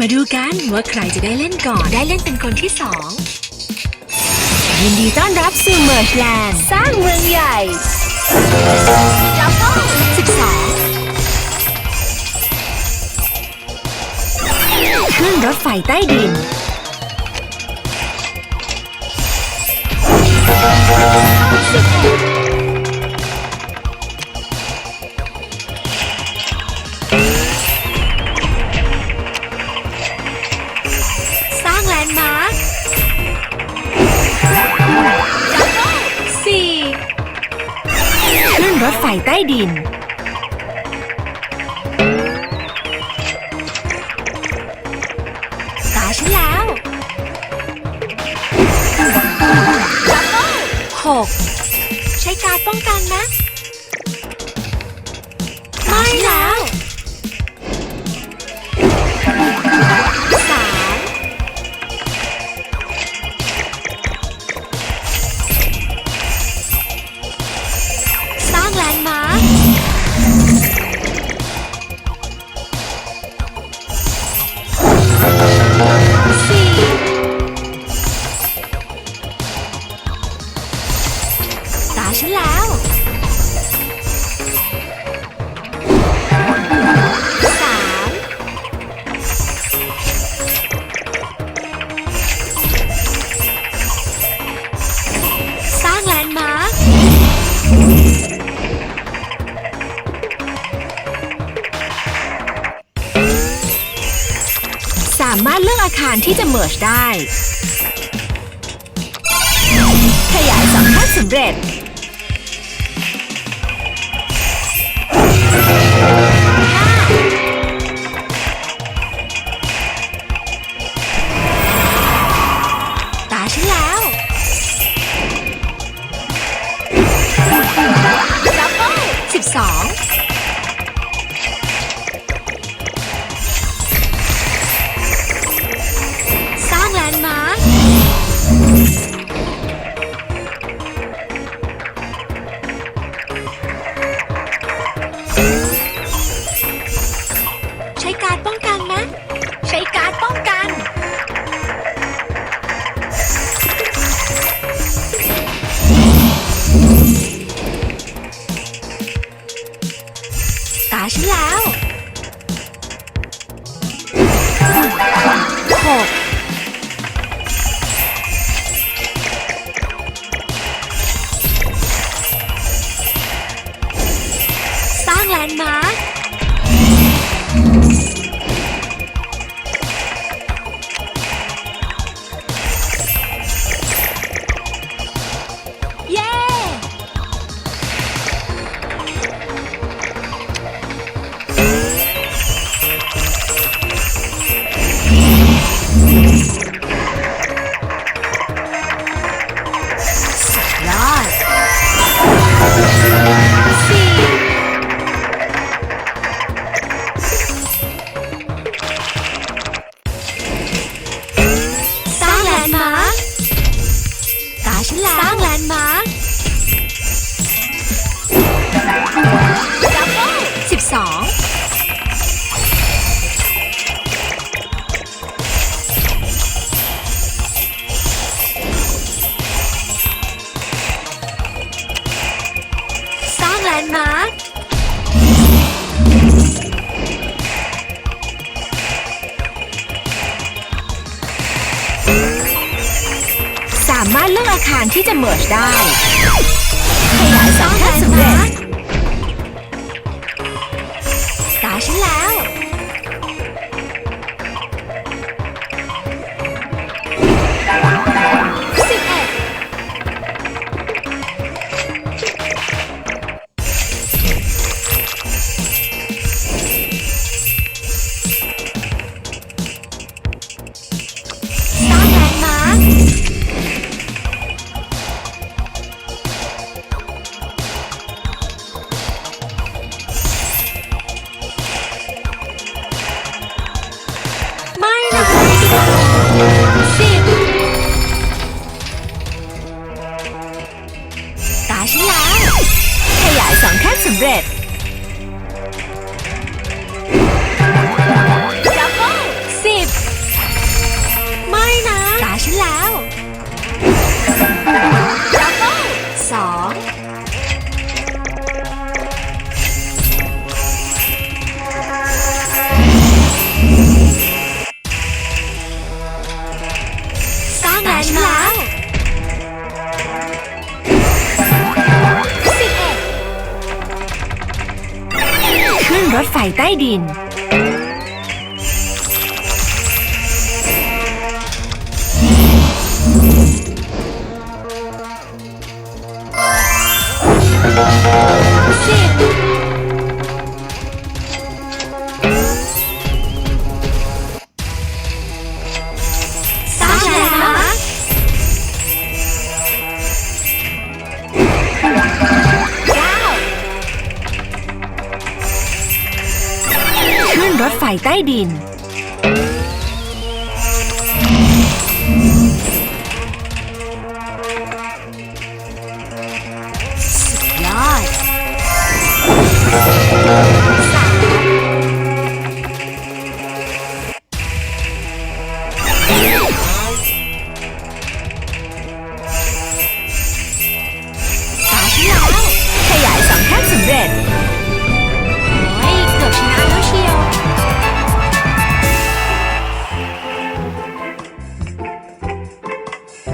มาดูกันว่าใครจะได้เล่นก่อน ได้เล่นเป็นคนที่สอง ยินดีต้อนรับสู่เมอร์ชแลนด์สร้างเมืองใหญ่สิบสองขึ้นรถไฟใต้ดินส รถไฟใต้ดิน ตาฉันแล้วหกใช้การป้องกันนะ ไม่แล้วามารถเลือกอาคารที่จะเมิร์ชได้ ขยายสองขั้นสำเร็จ ตาฉันแล้วสิบสอง แลนด์มาร์คารถเลือกอาคารที่จะเมิร์ชได้ขยายสองขั้นสำเร็จ สิบตาฉันแล้ว ฉันแล้วสิบเอ็ดขึ้นรถไฟใต้ดิน รถไฟใต้ดิน